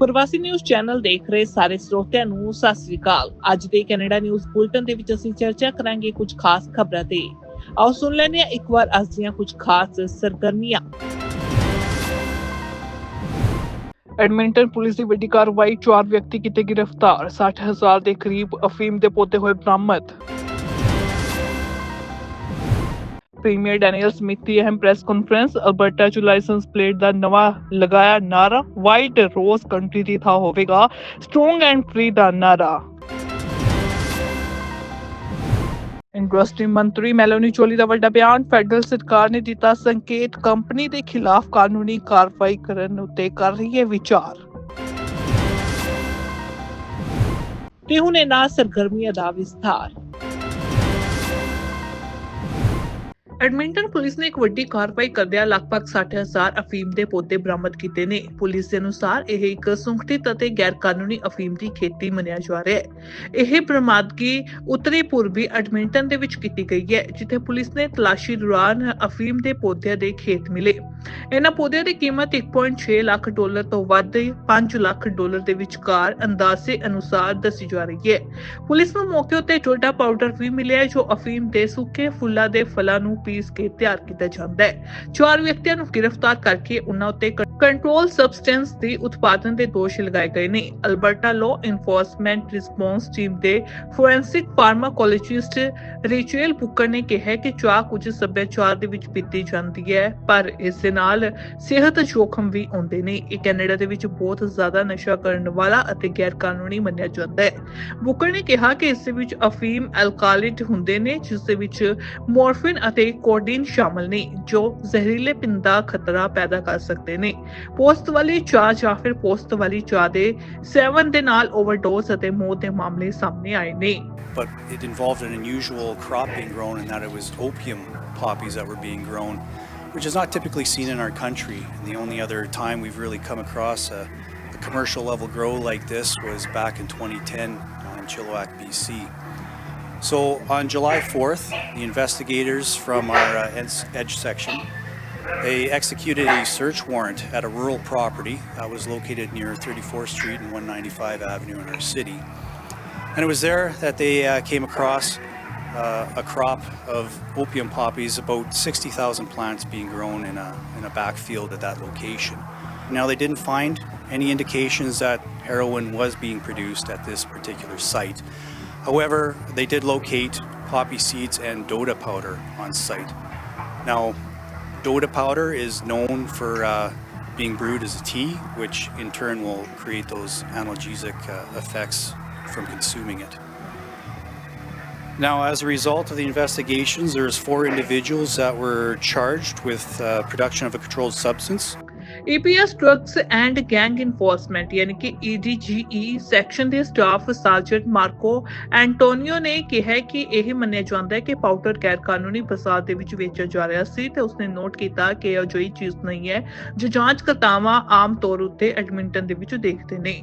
ਪ੍ਰਵਾਸੀ news channel ਦੇਖ ਰਹੇ ਸਾਰੇ ਸਰੋਤਿਆਂ ਨੂੰ, ਸਤਿ ਸ੍ਰੀ ਅਕਾਲ। ਅੱਜ ਦੇ ਕੈਨੇਡਾ ਨਿਊਜ਼ ਬੁਲਟਨ ਦੇ ਵਿੱਚ ਅਸੀਂ ਚਰਚਾ ਕਰਾਂਗੇ ਕੁਝ ਖਾਸ ਖਬਰਾਂ ਤੇ। ਆਓ ਸੁਣ ਲੈਂਦੇ ਹਾਂ ਇੱਕ ਵਾਰ ਅੱਜ ਦੀਆਂ ਕੁਝ ਖਾਸ ਸਰਗਰਮੀਆਂ। ਐਡਮਿੰਟਨ ਪੁਲਿਸ ਦੀ ਵੱਡੀ ਕਾਰਵਾਈ, ਚਾਰ ਵਿਅਕਤੀ ਕੀਤੇ ਗ੍ਰਿਫਤਾਰ 60000 ਦੇ ਕਰੀਬ ਅਫੀਮ ਦੇ ਪੋਤੇ ਹੋਏ ਬਰਾਮਦ। ਪ੍ਰੀਮੀਅਰ ਡੈਨੀਅਲ ਸਮਿਥ ਦੀ ਅਹਿਮ ਪ੍ਰੈਸ ਕਾਨਫਰੰਸ ਅਲਬਰਟਾ ਚ ਲਾਇਸੈਂਸ ਪਲੇਟ ਦਾ ਨਵਾਂ ਲਗਾਇਆ ਨਾਰਾ ਵਾਈਟ ਰੋਜ਼ ਕੰਟਰੀ ਦੀ ਥਾਂ ਹੋਵੇਗਾ ਸਟਰੋਂਗ ਐਂਡ ਫ੍ਰੀ ਦਾ ਨਾਰਾ ਇੰਡਸਟਰੀ ਮੰਤਰੀ ਮੈਲੋਨੀ ਚੋਲੀ ਦਾ ਵੱਡਾ ਬਿਆਨ ਫੈਡਰਲ ਸਰਕਾਰ ਨੇ ਦਿੱਤਾ ਸੰਕੇਤ ਕੰਪਨੀ ਦੇ ਖਿਲਾਫ ਕਾਨੂੰਨੀ ਕਾਰਵਾਈ ਕਰਨ ਉੱਤੇ ਕਰ ਰਹੀ ਹੈ ਵਿਚਾਰ। ਤੇ ਹੁਣ ਇਹਨਾਂ ਸਰਗਰਮੀਆਂ ਦਾ ਵਿਸਥਾਰ। ਐਡਮਿੰਟਨ ਪੁਲਿਸ ਨੇ ਇੱਕ ਵੱਡੀ ਕਾਰਵਾਈ ਕਰਦਿਆਂ ਲਗਭਗ 60000 ਅਫੀਮ ਦੇ ਪੌਦੇ ਬਰਾਮਦ ਕੀਤੇ ਨੇ। ਪੁਲਿਸ ਦੇ ਅਨੁਸਾਰ ਇਹ ਇੱਕ ਸੰਗਠਿਤ ਅਤੇ ਗੈਰ ਕਾਨੂੰਨੀ ਅਫੀਮ ਦੀ ਖੇਤੀ ਮੰਨਿਆ ਜਾ ਰਿਹਾ ਹੈ। ਇਹ ਬਰਾਮਦਗੀ ਉੱਤਰੀ ਪੂਰਬੀ ਐਡਮਿੰਟਨ ਦੇ ਵਿੱਚ ਕੀਤੀ ਗਈ ਹੈ, ਜਿੱਥੇ ਪੁਲਿਸ ਨੇ ਤਲਾਸ਼ੀ ਦੌਰਾਨ ਅਫੀਮ ਦੇ ਪੌਦਿਆਂ ਦੇ ਖੇਤ ਮਿਲੇ। ਇਹਨਾਂ ਪੌਦਿਆਂ ਦੀ ਕੀਮਤ 1.6 ਲੱਖ ਡਾਲਰ ਤੋਂ ਵੱਧ 5 ਲੱਖ ਡਾਲਰ ਦੇ ਵਿਚਕਾਰ ਅੰਦਾਜ਼ੇ ਅਨੁਸਾਰ ਦੱਸੀ ਜਾ ਰਹੀ ਹੈ। ਪੁਲਿਸ ਨੂੰ ਮੌਕੇ ਉੱਤੇ ਟੋਡਾ ਪਾਊਡਰ ਵੀ ਮਿਲਿਆ ਜੋ ਅਫੀਮ ਦੇ ਸੁੱਕੇ ਫੁੱਲਾਂ ਦੇ ਫਲਾਂ ਨੂੰ ਪੀਸ ਕੇ ਤਿਆਰ ਕੀਤਾ ਜਾਂਦਾ ਹੈ। ਚਾਰ ਵਿਅਕਤੀਆਂ ਨੂੰ ਗ੍ਰਿਫਤਾਰ ਕਰਕੇ ਉਹਨਾਂ ਉੱਤੇ ਕੰਟਰੋਲ ਸਬਸਟੈਂਸ ਦੀ ਉਤਪਾਦਨ ਦੇ ਦੋਸ਼ ਲਗਾਏ ਗਏ ਨੇ। Alberta law enforcement response team ਦੇ ਫੋਰੈਂਸਿਕ ਫਾਰਮਾਕੋਲੋਜਿਸਟ ਰਿਚੁਅਲ ਬੁੱਕਰ ਨੇ ਕਿਹਾ ਕਿ ਚਾਹ ਕੁਝ ਸੱਭਿਆਚਾਰ ਦੇ ਵਿੱਚ ਪੀਤੀ ਜਾਂਦੀ ਹੈ, ਪਰ ਇਸ ਦੇ ਨਾਲ ਸਿਹਤ ਜੋਖਮ ਵੀ ਆਉਂਦੇ ਨੇ। ਇਹ ਕੈਨੇਡਾ ਦੇ ਵਿੱਚ ਬਹੁਤ ਜ਼ਿਆਦਾ ਨਸ਼ਾ ਕਰਨ ਵਾਲਾ ਅਤੇ ਗੈਰ ਕਾਨੂੰਨੀ ਮੰਨਿਆ ਜਾਂਦਾ ਹੈ। ਬੁੱਕਰ ਨੇ ਕਿਹਾ ਕਿ ਇਸ ਦੇ ਵਿੱਚ ਅਫੀਮ ਐਲਕਾਲਿਡ ਹੁੰਦੇ ਨੇ, ਜਿਸ ਦੇ ਵਿੱਚ ਮੋਰਫਿਨ ਅਤੇ ਕੋਡੀਨ ਸ਼ਾਮਲ ਨੇ ਜੋ ਜ਼ਹਿਰੀਲੇ ਪਿੰਡ ਦਾ ਖਤਰਾ ਪੈਦਾ ਕਰ ਸਕਦੇ ਨੇ ਪੋਸਟ ਵਾਲੀ ਚਾਹ ਜਾਂ ਫਿਰ ਪੋਸਟ ਵਾਲੀ ਚਾਹ ਦੇ ਸੇਵਨ ਦੇ ਨਾਲ ਓਵਰਡੋਜ਼ ਅਤੇ ਮੌਤ ਦੇ ਮਾਮਲੇ ਸਾਹਮਣੇ ਆਏ ਨੇ but it involved an unusual crop being grown in that it was opium poppies that were being grown, which is not typically seen in our country. And the only other time we've really come across a, a commercial level grow like this was back in 2010 in Chilliwack, BC. So on July 4th, the investigators from our uh, Edge- section they executed a search warrant at a rural property that was located near 34th Street and 195 Avenue in our city. And it was there that they uh, came across uh, a crop of opium poppies, about 60,000 plants being grown in a, in a backfield at that location. Now, they didn't find any indications that heroin was being produced at this particular site. However, they did locate poppy seeds and Dota powder on site. Now, Dota powder is known for uh, being brewed as a tea, which in turn will create those analgesic uh, effects from consuming it. Now, as a result of the investigations, there's four individuals that were charged with uh, production of a controlled substance. APS drugs and gang enforcement ਯਾਨੀ ਕਿ EDGE section ਦੇ staff sergeant Marco Antonio ਨੇ ਕਿਹਾ ਕਿ ਇਹ ਮੰਨਿਆ ਜਾਂਦਾ ਹੈ ਕਿ ਪਾਊਡਰ ਗੈਰ ਕਾਨੂੰਨੀ ਬਾਜ਼ਾਰ ਦੇ ਵਿੱਚ ਵੇਚਿਆ ਜਾ ਰਿਹਾ ਸੀ ਤੇ ਉਸਨੇ ਨੋਟ ਕੀਤਾ ਕਿ ਇਹ ਅਜਿਹੀ ਚੀਜ਼ ਨਹੀਂ ਹੈ, ਜੋ ਜਾਂਚਕਰਤਾਵਾਂ ਆਮ ਤੌਰ ਉੱਤੇ ਐਡਮਿੰਟਨ ਦੇ ਵਿੱਚ ਦੇਖਦੇ ਨੇ।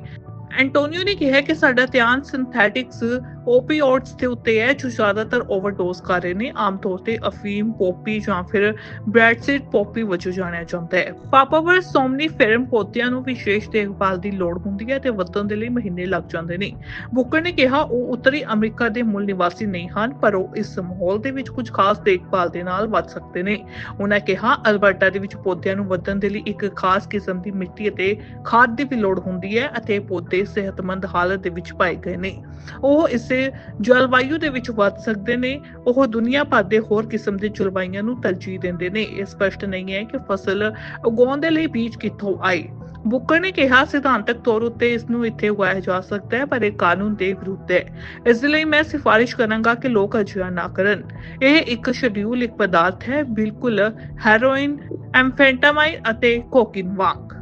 ਐਂਟੋਨੀਓ ਨੇ ਕਿਹਾ ਕਿ ਸਾਡਾ ਧਿਆਨ ਸਿੰਥੈਟਿਕਸ ਓਪੀਓਇਡਸ ਦੇ ਉੱਤੇ ਹੈ, ਜੋ ਜ਼ਿਆਦਾਤਰ ਓਵਰਡੋਜ਼ ਕਰ ਰਹੇ ਨੇ, ਆਮ ਤੌਰ ਤੇ ਅਫੀਮ, ਪੋਪੀ ਜਾਂ ਫਿਰ ਬ੍ਰੈਡਸੀਡ ਪੋਪੀ ਵਜੋਂ ਜਾਣਿਆ ਜਾਂਦਾ ਹੈ। ਪਾਪਾਵਰ ਸੋਮਨੀਫੇਰਮ ਪੌਦਿਆਂ ਨੂੰ ਵਿਸ਼ੇਸ਼ ਦੇਖਭਾਲ ਦੀ ਲੋੜ ਹੁੰਦੀ ਹੈ ਤੇ ਵਧਣ ਦੇ ਲਈ ਮਹੀਨੇ ਲੱਗ ਜਾਂਦੇ ਨੇ। ਬੁੱਕਰ ਨੇ ਕਿਹਾ, ਉਹ ਉੱਤਰੀ ਅਮਰੀਕਾ ਦੇ ਮੂਲ ਨਿਵਾਸੀ ਨਹੀਂ ਹਨ, ਪਰ ਉਹ ਇਸ ਮਾਹੌਲ ਦੇ ਵਿੱਚ ਕੁਝ ਖਾਸ ਦੇਖਭਾਲ ਦੇ ਨਾਲ ਵੱਧ ਸਕਦੇ ਨੇ। ਉਹਨਾਂ ਕਿਹਾ, ਅਲਬਰਟਾ ਦੇ ਵਿੱਚ ਪੌਦਿਆਂ ਨੂੰ ਵਧਣ ਦੇ ਲਈ ਇੱਕ ਖਾਸ ਕਿਸਮ ਦੀ ਮਿੱਟੀ ਅਤੇ ਖਾਦ ਦੀ ਵੀ ਲੋੜ ਹੁੰਦੀ ਹੈ ਅਤੇ ਪੌਦੇ ਸਿਹਤਮੰਦ ਹਾਲਤ ਦੇ ਵਿੱਚ ਪਾਏ ਗਏ ਨੇ। ਉਹ ਇਸੇ ਜਲਵਾਯੂ ਦੇ ਵਿੱਚ ਵੱਧ ਸਕਦੇ ਨੇ, ਉਹ ਦੁਨੀਆ ਭਰ ਦੇ ਹੋਰ ਕਿਸਮ ਦੇ ਜਲਵਾਯੂਆਂ ਨੂੰ ਤਰਜੀਹ ਦਿੰਦੇ ਨੇ। ਇਹ ਸਪਸ਼ਟ ਨਹੀਂ ਹੈ ਕਿ ਫਸਲ ਉਗਾਉਣ ਦੇ ਲਈ ਬੀਜ ਕਿੱਥੋਂ ਆਏ। ਬੁੱਕਰ ਨੇ ਕਿਹਾ, ਸਿਧਾਂਤਕ ਤੌਰ ਉੱਤੇ ਇਸ ਨੂੰ ਇੱਥੇ ਉਗਾਇਆ ਜਾ ਸਕਦਾ ਹੈ, ਪਰ ਇਹ ਕਾਨੂੰਨ ਦੇ ਵਿਰੁੱਧ ਹੈ। ਇਸ ਲਈ ਮੈਂ ਸਿਫਾਰਿਸ਼ ਕਰਾਂਗਾ ਕਿ ਲੋਕ ਅਜਿਹਾ ਨਾ ਕਰਨ। ਇਹ ਇੱਕ ਸ਼ਡਿਊਲ ਇੱਕ ਪਦਾਰਥ ਹੈ, ਬਿਲਕੁਲ ਹੈਰੋਇਨ, ਐਮਫੈਟਾਮਾਈਨ ਅਤੇ ਕੋਕਿਨ ਵਾਂਗ।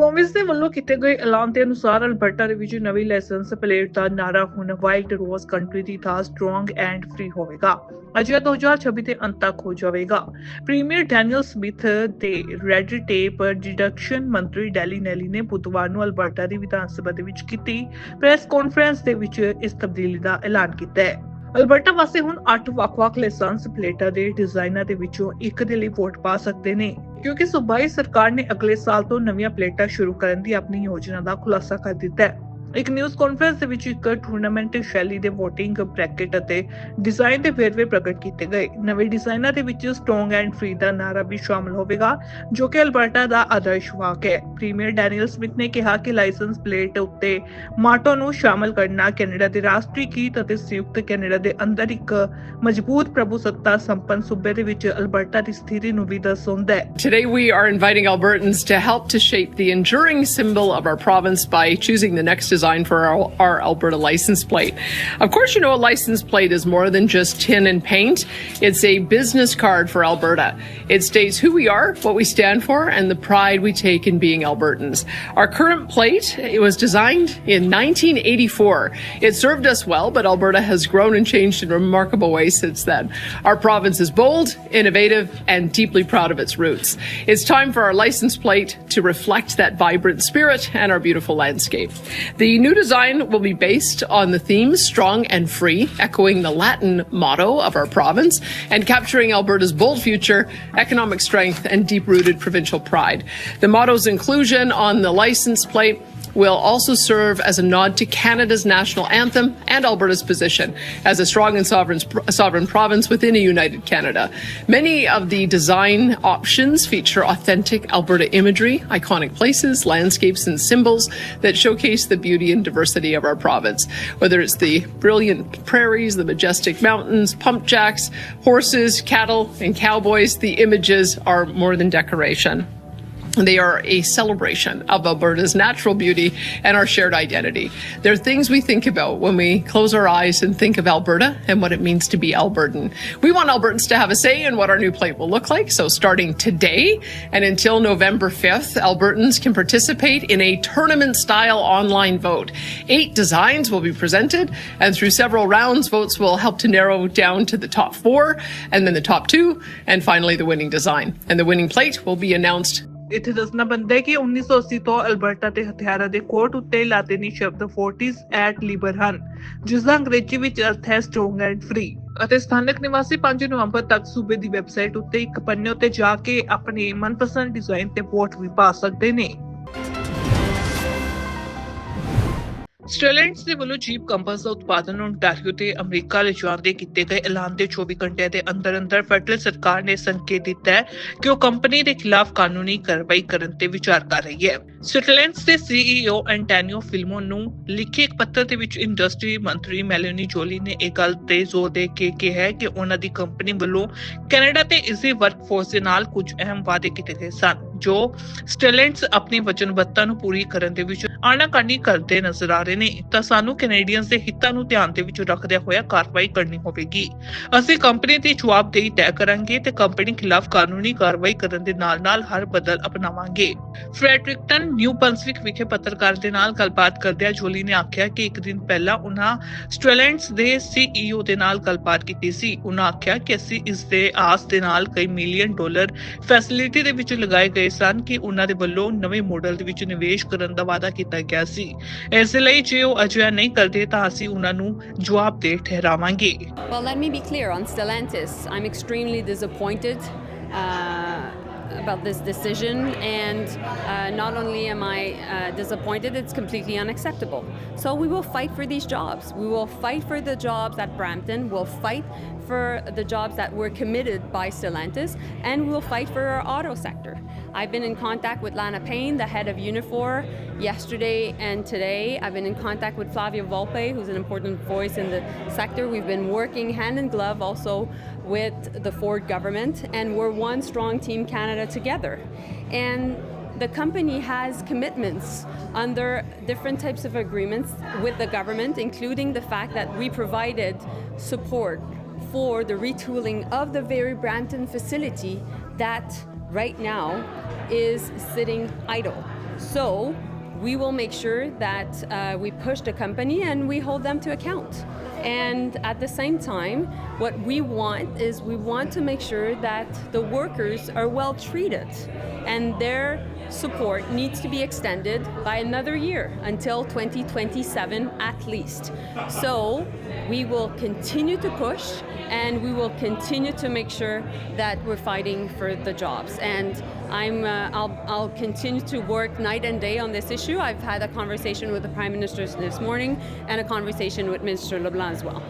ਪ੍ਰੋਵਿੰਸ ਦੇ ਵੱਲੋਂ ਕੀਤੇ ਗਏ ਐਲਾਨ ਦੇ ਅਨੁਸਾਰ ਅਲਬਰਟਾ ਦੇ ਵਿੱਚ ਨਵੀਂ ਲਾਇਸੈਂਸ ਪਲੇਟ ਦਾ ਨਾਰਾ ਹੁਣ ਵਾਈਲਡ ਰੋਜ਼ ਕੰਟਰੀ ਦੀ ਥਾਂ ਸਟਰੋਂਗ ਐਂਡ ਫ੍ਰੀ ਹੋਵੇਗਾ। ਅਜੇ 2026 ਦੇ ਅੰਤ ਤੱਕ ਹੋ ਜਾਵੇਗਾ। ਪ੍ਰੀਮੀਅਰ ਡੈਨੀਅਲ ਸਮਿਥ ਦੇ ਰੈਡ ਟੇਪ ਡਿਡਕਸ਼ਨ ਮੰਤਰੀ ਡੈਲੀ ਨੈਲੀ ਨੇ ਬੁੱਧਵਾਰ ਨੂੰ ਅਲਬਰਟਾ ਦੀ ਵਿਧਾਨ ਸਭਾ ਦੇ ਵਿੱਚ ਕੀਤੀ ਪ੍ਰੈਸ ਕਾਨਫਰੰਸ ਦੇ ਵਿੱਚ ਇਸ ਤਬਦੀਲੀ ਦਾ ਐਲਾਨ ਕੀਤਾ ਹੈ। ਅਲਬਰਟਾ ਵਾਸੀ ਹੁਣ 8 ਵੱਖ-ਵੱਖ ਲਾਇਸੈਂਸ ਪਲੇਟਾਂ ਦੇ ਡਿਜ਼ਾਈਨਾਂ ਦੇ ਵਿੱਚੋਂ ਇੱਕ ਦੇ ਲਈ ਵੋਟ ਪਾ ਸਕਦੇ ਨੇ। ਕਿਉਂਕਿ ਸੂਬਾਈ ਸਰਕਾਰ ਨੇ ਅਗਲੇ ਸਾਲ ਤੋਂ ਨਵੀਆਂ ਪਲੇਟਾਂ ਸ਼ੁਰੂ ਕਰਨ ਦੀ ਆਪਣੀ ਯੋਜਨਾ ਦਾ ਖੁਲਾਸਾ ਕਰ ਦਿੱਤਾ ਹੈ। ਇੱਕ ਨਿਊਜ਼ ਕਾਨਫਰੰਸ ਦੇ ਵਿੱਚ ਇੱਕ ਟੂਰਨਾਮੈਂਟ ਸ਼ੈਲੀ ਦੇ VOTING ਬ੍ਰੈਕਟ ਅਤੇ ਡਿਜ਼ਾਈਨ ਦੇ ਵੇਰਵੇ ਪ੍ਰਗਟ ਕੀਤੇ ਗਏ। ਨਵੇਂ ਡਿਜ਼ਾਈਨਾਂ ਦੇ ਵਿੱਚ ਸਟਰੋਂਗ ਐਂਡ ਫ੍ਰੀ ਦਾ ਨਾਰਾ ਵੀ ਸ਼ਾਮਲ ਹੋਵੇਗਾ ਜੋ ਕਿ ਅਲਬਰਟਾ ਦਾ ਆਦਰਸ਼ ਵਾਕ ਹੈ। ਪ੍ਰੀਮੀਅਰ ਡੈਨੀਅਲ ਸਮਿਥ ਨੇ ਕਿਹਾ ਕਿ ਲਾਇਸੈਂਸ ਪਲੇਟ ਉੱਤੇ ਮਾਟੋ ਨੂੰ ਸ਼ਾਮਲ ਕਰਨਾ ਕੈਨੇਡਾ ਦੇ ਰਾਸ਼ਟਰੀ ਗੀਤ ਅਤੇ ਸੰਯੁਕਤ ਕੈਨੇਡਾ ਦੇ ਅੰਦਰ ਇੱਕ ਮਜ਼ਬੂਤ ਪ੍ਰਭੂਸੱਤਾ ਸੰਪੰਨ ਸੂਬੇ ਦੇ ਵਿੱਚ ਅਲਬਰਟਾ ਦੀ ਸਥਿਤੀ ਨੂੰ ਵੀ ਦਰਸਾਉਂਦਾ ਹੈ। Today, we are inviting Albertans to help to shape the enduring symbol of our province by choosing the next design for our, our Alberta license plate. Of course, you know, a license plate is more than just tin and paint. It's a business card for Alberta. It states who we are, what we stand for, and the pride we take in being Albertans. Our current plate it was designed in 1984. It served us well, but Alberta has grown and changed in remarkable ways since then. Our province is bold, innovative, and deeply proud of its roots. It's time for our license plate to reflect that vibrant spirit and our beautiful landscape. The new design will be based on the theme strong and free, echoing the Latin motto of our province and capturing Alberta's bold future, economic strength, and deep rooted provincial pride. The motto's inclusion on the license plate will also serve as a nod to Canada's national anthem and Alberta's position as a strong and sovereign, sovereign province within a united Canada. Many of the design options feature authentic Alberta imagery, iconic places, landscapes, and symbols that showcase the beauty and diversity of our province. Whether it's the brilliant prairies, the majestic mountains, pump jacks, horses, cattle, and cowboys, the images are more than decoration. They are a celebration of Alberta's natural beauty and our shared identity. They're things we think about when we close our eyes and think of Alberta and what it means to be Albertan. We want Albertans to have a say in what our new plate will look like. So starting today and until November 5th, Albertans can participate in a tournament style online vote. Eight designs will be presented and through several rounds, votes will help to narrow down to the top four and then the top two and finally the winning design. And the winning plate will be announced ਇੱਥੇ ਦੱਸਣਾ ਬਣਦਾ ਹੈ ਕਿ 1980 ਤੋਂ Alberta ਤੇ ਹਥਿਆਰਾਂ ਦੇ ਕੋਟ ਉੱਤੇ ਲਾਤੀਨੀ ਸ਼ਬਦ ਫੋਰਟਿਸ ਐਟ ਲਿਬਰ ਹਨ ਜਿਸ ਦਾ ਅੰਗਰੇਜ਼ੀ ਵਿੱਚ ਅਰਥ ਹੈ ਸਟਰੋਂਗ ਐਂਡ ਫ੍ਰੀ ਅਤੇ ਸਥਾਨਕ ਨਿਵਾਸੀ 5 ਨਵੰਬਰ ਤੱਕ ਸੂਬੇ ਦੀ ਵੈਬਸਾਈਟ ਉੱਤੇ ਇੱਕ ਪੰਨੇ ਉੱਤੇ ਜਾ ਕੇ ਆਪਣੇ ਮਨਪਸੰਦ ਡਿਜ਼ਾਈਨ ਤੇ ਵੋਟ ਵੀ ਪਾ ਸਕਦੇ ਨੇ। ਸਟੈਲੈਂਟਸ ਦੇ ਵੱਲੋਂ ਚੀਪ ਕੰਪਸ ਦਾ ਉਤਪਾਦਨ ਓਨਟਾਰੀਓ ਤੇ ਅਮਰੀਕਾ ਲਿਜਾਣ ਦੇ ਕੀਤੇ ਗਏ ਐਲਾਨ ਦੇ 24 ਘੰਟਿਆਂ ਦੇ ਅੰਦਰ ਅੰਦਰ ਫੈਡਰਲ ਸਰਕਾਰ ਨੇ ਸੰਕੇਤ ਦਿੱਤਾ ਹੈ ਕਿ ਉਹ ਕੰਪਨੀ ਦੇ ਖਿਲਾਫ ਕਾਨੂੰਨੀ ਕਾਰਵਾਈ ਕਰਨ ਤੇ ਵਿਚਾਰ ਕਰ ਰਹੀ ਹੈ। ਸਟੈਲੈਂਟਸ ਦੇ ਸੀਈਓ ਐਂਟੋਨੀਓ ਫਿਲਮੋ ਨੂੰ ਲਿਖੇ ਇੱਕ ਪੱਤਰ ਦੇ ਵਿੱਚ ਇੰਡਸਟਰੀ ਮੰਤਰੀ ਮੈਲੋਨੀ ਜੋਲੀ ਨੇ ਇਹ ਗੱਲ ਤੇ ਜ਼ੋਰ ਦੇ ਕੇ ਕਿਹਾ ਹੈ ਕਿ ਉਹਨਾਂ ਦੀ ਕੰਪਨੀ ਵੱਲੋਂ ਕੈਨੇਡਾ ਤੇ ਇਸ ਦੀ ਵਰਕਫੋਰਸ ਦੇ ਨਾਲ ਕੁਝ ਅਹਿਮ ਵਾਅਦੇ ਕੀਤੇ ਗਏ ਸਨ। ਜੋ ਸਟੇਲੈਂਟਸ ਆਪਣੀ ਵਚਨਬੱਧਤਾ ਨੂੰ ਪੂਰੀ ਕਰਨ ਦੇ ਵਿੱਚ ਆਨਾਕਾਨੀ ਕਰਦੇ ਨਜ਼ਰ ਆ ਰਹੇ ਨੇ, ਤਾਂ ਸਾਨੂੰ ਕੈਨੇਡੀਅਨਸ ਦੇ ਹਿੱਤਾਂ ਨੂੰ ਧਿਆਨ ਦੇ ਵਿੱਚ ਰੱਖਦਿਆਂ ਹੋਇਆ ਕਾਰਵਾਈ ਕਰਨੀ ਹੋਵੇਗੀ। ਅਸੀਂ ਕੰਪਨੀ ਦੀ ਜਵਾਬਦੇਹੀ ਤੈਅ ਕਰਾਂਗੇ ਤੇ ਕੰਪਨੀ ਖਿਲਾਫ ਕਾਨੂੰਨੀ ਕਾਰਵਾਈ ਕਰਨ ਦੇ ਨਾਲ-ਨਾਲ ਹਰ ਬਦਲ ਅਪਣਾਵਾਂਗੇ। ਫ੍ਰੈਡਰਿਕਟਨ ਨਿਊ ਪੰਸਵਿਕ ਵਿਖੇ ਪੱਤਰਕਾਰ ਦੇ ਨਾਲ ਗੱਲਬਾਤ ਕਰਦਿਆਂ ਜੋਲੀ ਨੇ ਆਖਿਆ ਕਿ ਇੱਕ ਦਿਨ ਪਹਿਲਾਂ ਉਹਨਾਂ ਸਟੈਲੈਂਟਸ ਦੇ ਸੀਈਓ ਦੇ ਨਾਲ ਗੱਲਬਾਤ ਕੀਤੀ ਸੀ। ਉਹਨਾਂ ਆਖਿਆ ਕਿ ਅਸੀਂ ਇਸ ਦੇ ਆਸ ਦੇ ਨਾਲ ਕਈ ਮਿਲੀਅਨ ਡਾਲਰ ਫੈਸਿਲਿਟੀ ਦੇ ਵਿੱਚ ਲਗਾਏ ਗਏ ਸਨ ਕਿ ਉਹਨਾਂ ਦੇ ਵੱਲੋਂ ਨਵੇਂ ਮਾਡਲ ਦੇ ਵਿੱਚ ਨਿਵੇਸ਼ ਕਰਨ ਦਾ ਵਾਅਦਾ ਕੀਤਾ ਗਿਆ ਸੀ ਇਸ ਲਈ ਜੇ ਉਹ ਅਜਿਹਾ ਨਹੀਂ ਕਰਦੇ ਤਾਂ ਅਸੀਂ ਉਹਨਾਂ ਨੂੰ ਜਵਾਬ ਦੇ ਠਹਿਰਾਵਾਂਗੇ Well, let me be clear on Stellantis. I'm extremely disappointed uh, about this decision, and uh, not only am I uh, disappointed, it's completely unacceptable. So we will fight for these jobs. We will fight for the jobs at Brampton. We'll fight for the jobs that were committed by Stellantis, and we'll fight for our auto sector. I've been in contact with Lana Payne, the head of Unifor, yesterday and today. I've been in contact with Flavio Volpe, who's an important voice in the sector. We've been working hand in glove also with the Ford government, and we're one strong Team Canada together. And the company has commitments under different types of agreements with the government, including the fact that we provided support for the retooling of the very Brampton facility that right now is sitting idle. So we will make sure that uh, we push the company and we hold them to account. And at the same time, what we want is we want to make sure that the workers are well treated and their support needs to be extended by another year until 2027 at least. So we will continue to push and we will continue to make sure that we're fighting for the jobs. And I'm, uh, I'll, I'll continue to work night and day on this issue. I've had a conversation with the Prime Minister this morning and a conversation with Minister LeBlanc as well.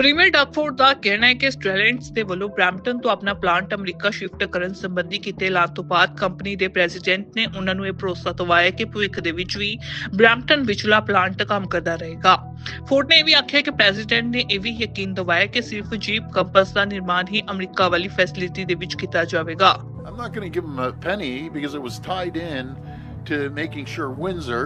Premier Doug Ford ਦਾ ਕਹਿਣਾ ਹੈ ਕਿ ਸਟ੍ਰੈਲੈਂਟਸ ਦੇ ਵੱਲੋਂ Brampton ਤੋਂ ਆਪਣਾ plant America shift ਕਰਨ ਸੰਬੰਧੀ ਕੀਤੇ ਐਲਾਨ ਤੋਂ ਬਾਅਦ ਕੰਪਨੀ ਦੇ ਪ੍ਰੈਜ਼ੀਡੈਂਟ ਨੇ ਉਹਨਾਂ ਨੂੰ ਇਹ ਭਰੋਸਾ ਦਿਵਾਇਆ ਕਿ ਭਵਿੱਖ ਦੇ ਵਿੱਚ ਵੀ ਬ੍ਰੈਂਪਟਨ ਵਿਚਲਾ ਪਲਾਂਟ ਕੰਮ ਕਰਦਾ ਰਹੇਗਾ ਫੋਰਡ ਨੇ ਇਹ ਵੀ ਆਖਿਆ ਕਿ ਪ੍ਰੈਜ਼ੀਡੈਂਟ ਨੇ ਇਹ ਵੀ ਯਕੀਨ ਦਿਵਾਇਆ ਕਿ ਸਿਰਫ ਜੀਪ ਕੰਪਸ ਦਾ ਨਿਰਮਾਣ ਹੀ ਅਮਰੀਕਾ ਵਾਲੀ ਫੈਸਿਲਿਟੀ ਦੇ ਵਿੱਚ ਕੀਤਾ ਜਾਵੇਗਾ I'm not going to give them a penny because it was tied in to making sure Windsor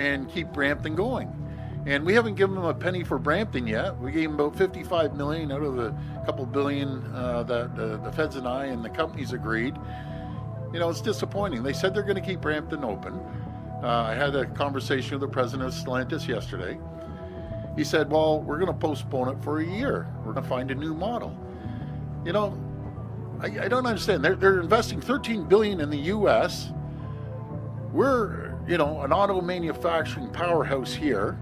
and keep Brampton going. And we haven't given them a penny for Brampton yet. We gave them about 55 million out of the couple billion uh, that uh, the feds and I and the companies agreed. You know, it's disappointing. They said they're going to keep Brampton open. Uh, I had a conversation with the president of Stellantis yesterday. He said, "Well, we're going to postpone it for a year. We're going to find a new model." You know, I, I don't understand. They're, they're investing 13 billion in the U.S. We're, you know, an auto manufacturing powerhouse here.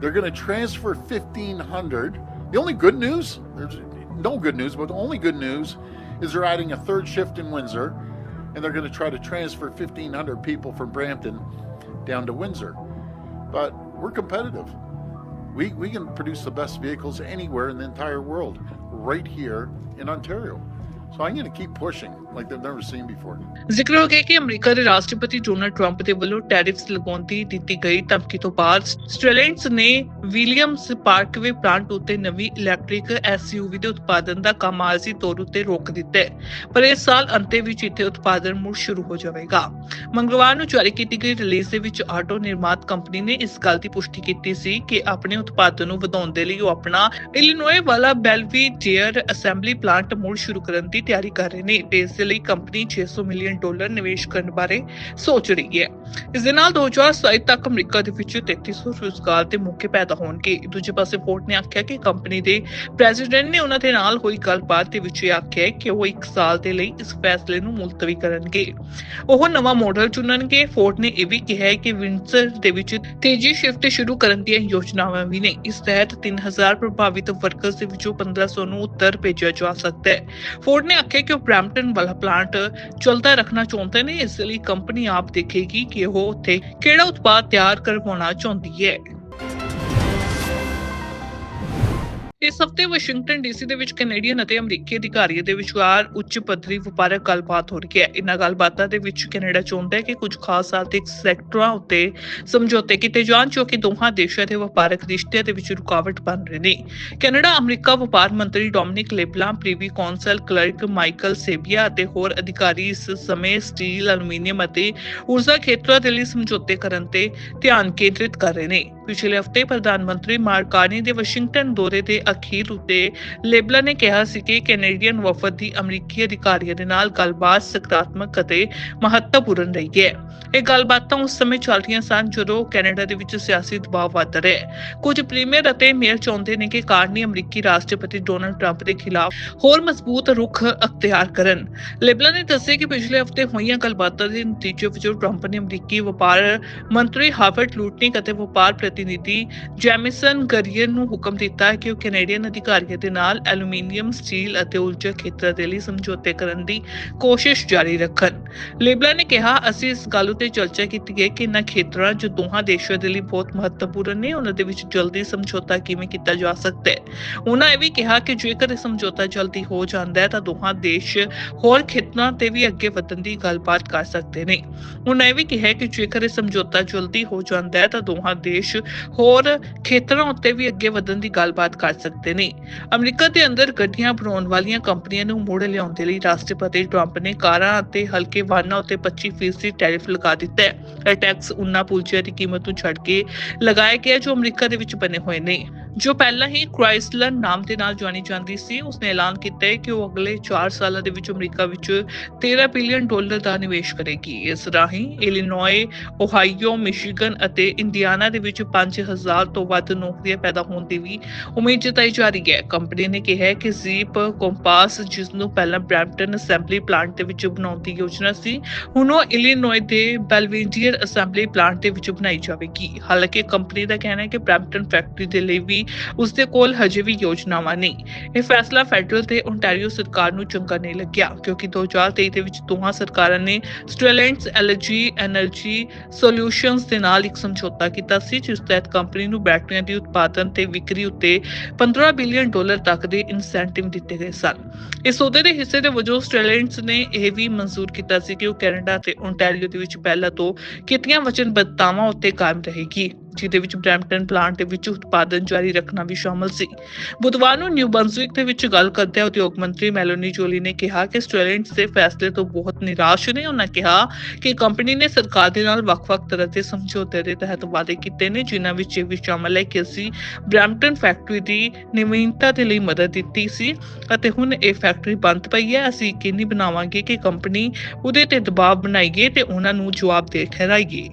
They're going to transfer 1,500. The only good news, there's no good news, but the only good news is they're adding a third shift in Windsor, and they're going to try to transfer 1,500 people from Brampton down to Windsor. But we're competitive. We, we can produce the best vehicles anywhere in the entire world, right here in Ontario. So I'm going to keep pushing like they've never seen before. ਜ਼ਿਕਰ ਹੋ ਗਿਆ ਕਿ America ਦੇ ਰਾਸ਼ਟਰਪਤੀ Donald Trump ਦੇ ਵੱਲੋਂ tariffs ਲਗਾਉਣ ਦੀ ਦਿੱਤੀ ਗਈ ਧਮਕੀ ਤੋਂ ਬਾਅਦ ਸਟ੍ਰੈਲੈਂਟਸ ਨੇ ਵਿਲੀਅਮਸ ਪਾਰਕਵੇ ਪਲਾਂਟ ਉੱਤੇ ਨਵੀਂ ਇਲੈਕਟ੍ਰਿਕ ਐਸਯੂਵੀ ਦੇ ਉਤਪਾਦਨ ਦਾ ਕੰਮ ਆਰਜ਼ੀ ਤੌਰ ਉੱਤੇ ਰੋਕ ਦਿੱਤਾ ਹੈ, ਪਰ ਇਸ ਸਾਲ ਅੰਤੇ ਵਿੱਚ ਇੱਥੇ ਉਤਪਾਦਨ ਮੁੜ ਸ਼ੁਰੂ ਹੋ ਜਾਵੇਗਾ ਮੰਗਲਵਾਰ ਨੂੰ ਜਾਰੀ ਕੀਤੀ ਗਈ ਰਿਲੀਜ਼ ਦੇ ਵਿੱਚ ਆਟੋ ਨਿਰਮਾਤ ਕੰਪਨੀ ਨੇ ਇਸ ਗੱਲ ਦੀ ਪੁਸ਼ਟੀ ਕੀਤੀ ਸੀ ਕਿ ਆਪਣੇ ਉਤਪਾਦਨ ਨੂੰ ਵਧਾਉਣ ਦੇ ਲਈ ਉਹ ਆਪਣਾ ਇਲੀਨੋਏ ਵਾਲਾ ਬੈਲਵੀ ਜੇਅਰ ਅਸੈਂਬਲੀ ਪਲਾਂਟ ਮੁੜ ਸ਼ੁਰੂ ਕਰਨ ਦੀ ਤਿਆਰੀ ਕਰ ਰਹੇ ਨੇ। ਤੇ ਇਸ ਦੇ ਲਈ ਕੰਪਨੀ 600 ਮਿਲੀਅਨ ਡਾਲਰ ਨਿਵੇਸ਼ ਕਰਨ ਬਾਰੇ ਸੋਚ ਰਹੀ ਹੈ। ਇਸ ਦੇ ਨਾਲ 2027 ਤੱਕ ਅਮਰੀਕਾ ਦੇ ਵਿੱਚ 3300 ਰੁਜ਼ਗਾਰ ਦੇ ਮੌਕੇ ਪੈਦਾ ਹੋਣਗੇ। ਦੂਜੇ ਪਾਸੇ ਫੋਰਡ ਨੇ ਆਖਿਆ ਕਿ ਕੰਪਨੀ ਦੇ ਪ੍ਰੈਜ਼ੀਡੈਂਟ ਨੇ ਉਹਨਾਂ ਦੇ ਨਾਲ ਹੋਈ ਗੱਲਬਾਤ ਦੇ ਵਿੱਚ ਆਖਿਆ ਕਿ ਉਹ 1 ਸਾਲ ਦੇ ਲਈ ਇਸ ਫੈਸਲੇ ਨੂੰ ਮੁਲਤਵੀ ਕਰਨਗੇ। ਉਹ ਨਵਾਂ ਮਾਡਲ ਚੁਣਨਗੇ। ਫੋਰਡ ਨੇ ਇਹ ਵੀ ਕਿਹਾ ਹੈ ਕਿ ਵਿੰਸਰ ਦੇ ਵਿੱਚ ਤੇਜ਼ੀ ਸ਼ਿਫਟ ਸ਼ੁਰੂ ਕਰਨ ਦੀਆਂ ਯੋਜਨਾਵਾਂ ਵੀ ਨੇ। ਇਸ ਤਹਿਤ 3000 ਪ੍ਰਭਾਵਿਤ ਵਰਕਰਸ ਦੇ ਵਿੱਚੋਂ 1500 ਨੂੰ ਉੱਤਰ ਭੇਜਿਆ ਜਾ ਸਕਦਾ ਹੈ। ਫੋਰਡ ਨੇ ਆਖਿਆ ਕਿ ਉਹ ਬ੍ਰੈਂਪਟਨ ਵਾਲਾ ਪਲਾਂਟ ਚਲਦਾ ਰੱਖਣਾ ਚਾਹੁੰਦੇ ਨੇ, ਇਸ ਲਈ ਕੰਪਨੀ ਆਪ ਦੇਖੇਗੀ ਕਿ ਉਹ ਉੱਥੇ ਕਿਹੜਾ ਉਤਪਾਦ ਤਿਆਰ ਕਰਵਾਉਣਾ ਚਾਹੁੰਦੀ ਹੈ। ਇਸ ਹਫ਼ਤੇ ਵਾਸ਼ਿੰਗਟਨ ਡੀਸੀ ਦੇ ਵਿੱਚ ਕੈਨੇਡੀਅਨ ਅਤੇ ਅਮਰੀਕੀ ਅਧਿਕਾਰੀਆਂ ਦੇ ਵਿਚਕਾਰ ਉੱਚ ਪੱਧਰੀ ਵਪਾਰਕ ਗੱਲਬਾਤ ਹੋ ਰਹੀ ਹੈ। ਇਨ੍ਹਾਂ ਗੱਲਬਾਤਾਂ ਦੇ ਵਿੱਚ ਕੈਨੇਡਾ ਚਾਹੁੰਦਾ ਹੈ ਕਿ ਕੁਝ ਖਾਸ ਆਰਥਿਕ ਸੈਕਟਰਾਂ ਉੱਤੇ ਸਮਝੌਤੇ ਕੀਤੇ ਜਾਣ, ਜੋ ਕਿ ਦੋਹਾਂ ਦੇਸ਼ਾਂ ਦੇ ਵਪਾਰਕ ਰਿਸ਼ਤਿਆਂ ਦੇ ਵਿੱਚ ਰੁਕਾਵਟ ਬਣ ਰਹੇ ਨੇ। ਕੈਨੇਡਾ, ਅਮਰੀਕਾ ਵਪਾਰ ਮੰਤਰੀ Dominic LeBlanc privy council clerk Michael Sabia ਅਤੇ ਹੋਰ ਅਧਿਕਾਰੀ ਇਸ ਸਮੇਂ ਸਟੀਲ ਐਲੂਮੀਨੀਅਮ ਅਤੇ ਊਰਜਾ ਖੇਤਰਾਂ ਦੇ ਲਈ ਸਮਝੌਤੇ ਕਰਨ ਤੇ ਧਿਆਨ ਕੇਂਦਰਿਤ ਕਰ ਰਹੇ ਨੇ। ਪਿਛਲੇ ਹਫ਼ਤੇ ਪ੍ਰਧਾਨ ਮੰਤਰੀ ਮਾਰਕ ਕਾਰਨੀ ਦੇ ਵਾਸ਼ਿੰਗਟਨ ਦੌਰੇ ਦੇ ਅਖੀਰ ਉੱਤੇ ਲੇਬਲਾ ਨੇ ਕਿਹਾ ਸੀ ਕਿ ਕੈਨੇਡੀਅਨ ਵਫਦ ਦੀ ਅਮਰੀਕੀ ਅਧਿਕਾਰੀਆਂ ਦੇ ਨਾਲ ਗੱਲਬਾਤ ਸਕਾਰਾਤਮਕ ਅਤੇ ਮਹੱਤਵਪੂਰਨ ਰਹੀ ਹੈ। ਇਹ ਗੱਲਬਾਤਾਂ ਉਸ ਸਮੇਂ ਚੱਲ ਰਹੀਆਂ ਸਨ ਜਦੋਂ ਕੈਨੇਡਾ ਦੇ ਵਿੱਚ ਸਿਆਸੀ ਦਬਾਅ ਵੱਧ ਰਿਹਾ ਕੁਝ ਪ੍ਰੀਮੀਅਰ ਅਤੇ ਮੇਅਰ ਚਾਹੁੰਦੇ ਨੇ ਕਿ ਕਾਰਨੀ ਅਮਰੀਕੀ ਰਾਸ਼ਟਰਪਤੀ ਡੋਨਲਡ ਟਰੰਪ ਦੇ ਖਿਲਾਫ ਹੋਰ ਮਜ਼ਬੂਤ ਰੁਖ ਅਖਤਿਆਰ ਕਰਨ। ਲੇਬਲਾ ਨੇ ਦੱਸਿਆ ਕਿ ਪਿਛਲੇ ਹਫ਼ਤੇ ਹੋਈਆਂ ਗੱਲਬਾਤਾਂ ਦੇ ਨਤੀਜੇ ਵਜੋਂ ਟਰੰਪ ਨੇ ਅਮਰੀਕੀ ਵਪਾਰ ਮੰਤਰੀ ਹਾਵਰਡ ਲੂਟਨਿਕ ਅਤੇ ਵਪਾਰ ਪ੍ਰਤੀਨਿਧੀ ਜੈਮਿਸਨ ਗਰੀਅਰ ਨੂੰ ਹੁਕਮ ਦਿੱਤਾ ਹੈ ਕਿ ਉਹ ਕੈਨੇਡੀਅਨ ਅਧਿਕਾਰੀਆਂ ਦੇ ਨਾਲ ਐਲੂਮੀਨੀਅਮ ਸਟੀਲ ਅਤੇ ਊਰਜਾ ਖੇਤਰ ਦੇ ਲਈ ਸਮਝੌਤੇ ਕਰਨ ਦੀ ਕੋਸ਼ਿਸ਼ ਜਾਰੀ ਰੱਖਣ। ਲੇਬਲਾ ਨੇ ਕਿਹਾ, ਅਸੀਂ ਇਸ ਗੱਲ ਉਤੇ ਚਰਚਾ ਕੀਤੀ ਹੈ ਕਿ ਇਨ੍ਹਾਂ ਖੇਤਰਾਂ ਜੋ ਦੋਹਾਂ ਦੇਸ਼ਾਂ ਦੇ ਲਈ ਬਹੁਤ ਮਹੱਤਵਪੂਰਨ ਨੇ ਉਹਨਾਂ ਦੇ ਵਿੱਚ ਜਲਦੀ ਸਮਝੌਤਾ ਕਿਵੇਂ ਕੀਤਾ ਜਾ ਸਕਦਾ ਹੈ? ਉਹਨਾਂ ਇਹ ਵੀ ਕਿਹਾ ਕਿ ਜੇਕਰ ਇਹ ਸਮਝੌਤਾ ਜਲਦੀ ਹੋ ਜਾਂਦਾ ਹੈ, ਤਾਂ ਦੋਹਾਂ ਦੇਸ਼ ਹੋਰ ਖੇਤਰਾਂ ਤੇ ਵੀ ਅੱਗੇ ਵਧਣ ਦੀ ਗੱਲਬਾਤ ਕਰ ਸਕਦੇ ਨੇ। ਉਹਨਾਂ ਇਹ ਵੀ ਕਿਹਾ ਕਿ ਜੇਕਰ ਇਹ ਸਮਝੌਤਾ ਜਲਦੀ ਹੋ ਜਾਂਦਾ ਹੈ, ਤਾਂ ਦੋਹਾਂ ਦੇਸ਼ ਹੋਰ ਖੇਤਰਾਂ ਉੱਤੇ ਵੀ ਅੱਗੇ ਵਧਣ ਦੀ ਗੱਲਬਾਤ ਕਰ ਸਕਦੇ ਨੇ। ਅਮਰੀਕਾ ਦੇ ਅੰਦਰ ਗੱਡੀਆਂ ਬਣਾਉਣ ਵਾਲੀਆਂ ਕੰਪਨੀਆਂ ਨੂੰ ਮੋੜ ਲਿਆਉਣ ਦੇ ਲਈ ਰਾਸ਼ਟਰਪਤੀ ਟਰੰਪ ਨੇ ਕਾਰਾਂ ਅਤੇ ਹਲਕੇ ਵਾਹਨਾਂ ਉੱਤੇ 25% ਟੈਰਿਫ ਲਗਾ ਦਿੱਤਾ ਹੈ। ਇਹ ਟੈਕਸ ਉਨ੍ਹਾਂ ਪੁਲਜਿਆਂ ਦੀ ਕੀਮਤ ਨੂੰ ਛੱਡ ਕੇ ਲਗਾਇਆ ਗਿਆ ਜੋ ਅਮਰੀਕਾ ਦੇ ਵਿੱਚ ਬਣੇ ਹੋਏ ਨੇ। ਜੋ ਪਹਿਲਾਂ ਹੀ ਕ੍ਰਾਈਸਲਰ ਨਾਮ ਦੇ ਨਾਲ ਜਾਣੀ ਜਾਂਦੀ ਸੀ, ਉਸਨੇ ਐਲਾਨ ਕੀਤਾ ਹੈ ਕਿ ਉਹ ਅਗਲੇ 4 ਸਾਲਾਂ ਦੇ ਵਿੱਚ ਅਮਰੀਕਾ ਵਿੱਚ 13 ਬਿਲੀਅਨ ਡਾਲਰ ਦਾ ਨਿਵੇਸ਼ ਕਰੇਗੀ। ਇਸ ਰਾਹੀਂ ਇਲੀਨੋਏ ਓਹਾਈਓ, ਮਿਸ਼ੀਗਨ ਅਤੇ ਇੰਡੀਆਨਾ ਦੇ ਵਿੱਚ 5000 ਤੋਂ ਵੱਧ ਨੌਕਰੀਆਂ ਪੈਦਾ ਹੋਣ ਦੀ ਵੀ ਉਮੀਦ ਜਤਾਈ ਜਾ ਰਹੀ ਹੈ। ਕੰਪਨੀ ਨੇ ਕਿਹਾ ਹੈ ਕਿ ਜ਼ੀਪ ਕੰਪਾਸ, ਜਿਸ ਨੂੰ ਪਹਿਲਾਂ ਬ੍ਰੈਂਪਟਨ ਅਸੈਂਬਲੀ ਪਲਾਂਟ ਦੇ ਵਿੱਚ ਬਣਾਉਣ ਦੀ ਯੋਜਨਾ ਸੀ, ਹੁਣ ਉਹ ਇਲੀਨੋਏ ਦੇ ਬੈਲਵਿੰਡੀਅਰ ਅਸੈਂਬਲੀ ਪਲਾਂਟ ਦੇ ਵਿੱਚ ਬਣਾਈ ਜਾਵੇਗੀ। ਹਾਲਾਂਕਿ ਕੰਪਨੀ ਦਾ ਕਹਿਣਾ ਹੈ ਕਿ ਬ੍ਰੈਂਪਟਨ ਫੈਕਟਰੀ ਦੇ ਲਈ ਵੀ ਉਸਦੇ ਕੋਲ ਹਜੇ ਵੀ ਯੋਜਨਾਵਾਂ ਨਹੀਂ। ਇਹ ਫੈਸਲਾ ਫੈਡਰਲ ਤੇ ਓਨਟਾਰੀਓ ਸਰਕਾਰ ਨੂੰ ਚੰਗਾ ਨਹੀਂ ਲੱਗਿਆ, ਕਿਉਂਕਿ 2023 ਦੇ ਵਿੱਚ ਦੋਹਾਂ ਸਰਕਾਰਾਂ ਨੇ ਸਟ੍ਰੈਲੈਂਟਸ ਐਲਰਜੀ, ਐਨਰਜੀ ਸੋਲਿਊਸ਼ਨਸ ਦੇ ਨਾਲ ਇੱਕ ਸਮਝੌਤਾ ਕੀਤਾ ਸੀ, ਜਿਸ ਤਹਿਤ ਕੰਪਨੀ ਨੂੰ ਬੈਟਰੀਆਂ ਦੀ ਉਤਪਾਦਨ ਤੇ ਵਿਕਰੀ ਉੱਤੇ 15 ਬਿਲੀਅਨ ਡਾਲਰ ਤੱਕ ਦੇ ਇਨਸੈਂਟਿਵ ਦਿੱਤੇ ਗਏ ਸਨ। ਇਸ ਸੌਦੇ ਦੇ ਹਿੱਸੇ ਦੇ ਵਜੋਂ ਸਟ੍ਰੇਲੈਂਟਸ ਨੇ ਇਹ ਵੀ ਮਨਜ਼ੂਰ ਕੀਤਾ ਸੀ ਕਿ ਉਹ ਕੈਨੇਡਾ ਤੇ ਓਨਟਾਰੀਓ ਦੇ ਵਿੱਚ ਪਹਿਲਾਂ ਤੋਂ ਕੀਤੀਆਂ ਵਚਨਬੱਧਤਾਵਾਂ ਉੱਤੇ ਕਾਇਮ ਰਹੇਗੀ। ਜਿਹਦੇ ਵਿੱਚ ਬ੍ਰੈਂਪਟਨ ਪਲਾਂਟ ਦੇ ਵਿੱਚ ਉਤਪਾਦਨ ਜਾਰੀ ਰੱਖਣਾ ਵੀ ਸ਼ਾਮਲ ਸੀ। ਬੁੱਧਵਾਰ ਨੂੰ ਨਿਊ ਬਰੰਜ਼ਵਿਕ ਦੇ ਵਿੱਚ ਗੱਲ ਕਰਦਿਆਂ ਉਦਯੋਗ ਮੰਤਰੀ ਮੈਲੋਨੀ ਜੋਲੀ ਨੇ ਕਿਹਾ ਕਿ ਸਟੂਡੈਂਟਸ ਦੇ ਫੈਸਲੇ ਤੋਂ ਬਹੁਤ ਨਿਰਾਸ਼ ਨੇ। ਉਹਨਾਂ ਕਿਹਾ ਕਿ ਕੰਪਨੀ ਨੇ ਸਰਕਾਰ ਦੇ ਨਾਲ ਵੱਖ-ਵੱਖ ਤਰ੍ਹਾਂ ਦੇ ਸਮਝੌਤੇ ਦੇ ਤਹਿਤ ਵਾਅਦੇ ਕੀਤੇ ਨੇ, ਜਿਨ੍ਹਾਂ ਵਿੱਚ ਇਹ ਵੀ ਸ਼ਾਮਲ ਹੈ ਕਿ ਅਸੀਂ ਬ੍ਰੈਂਪਟਨ ਫੈਕਟਰੀ ਦੀ ਨਵੀਨਤਾ ਦੇ ਲਈ ਮਦਦ ਦਿੱਤੀ ਸੀ ਅਤੇ ਹੁਣ ਇਹ ਫੈਕਟਰੀ ਬੰਦ ਪਈ ਹੈ। ਅਸੀਂ ਯਕੀਨੀ ਬਣਾਵਾਂਗੇ ਕਿ ਕੰਪਨੀ ਉਹਦੇ ਤੇ ਦਬਾਅ ਬਣਾਈਏ ਤੇ ਉਹਨਾਂ ਨੂੰ ਜਵਾਬ ਦੇ ਠਹਿਰਾਈਏ।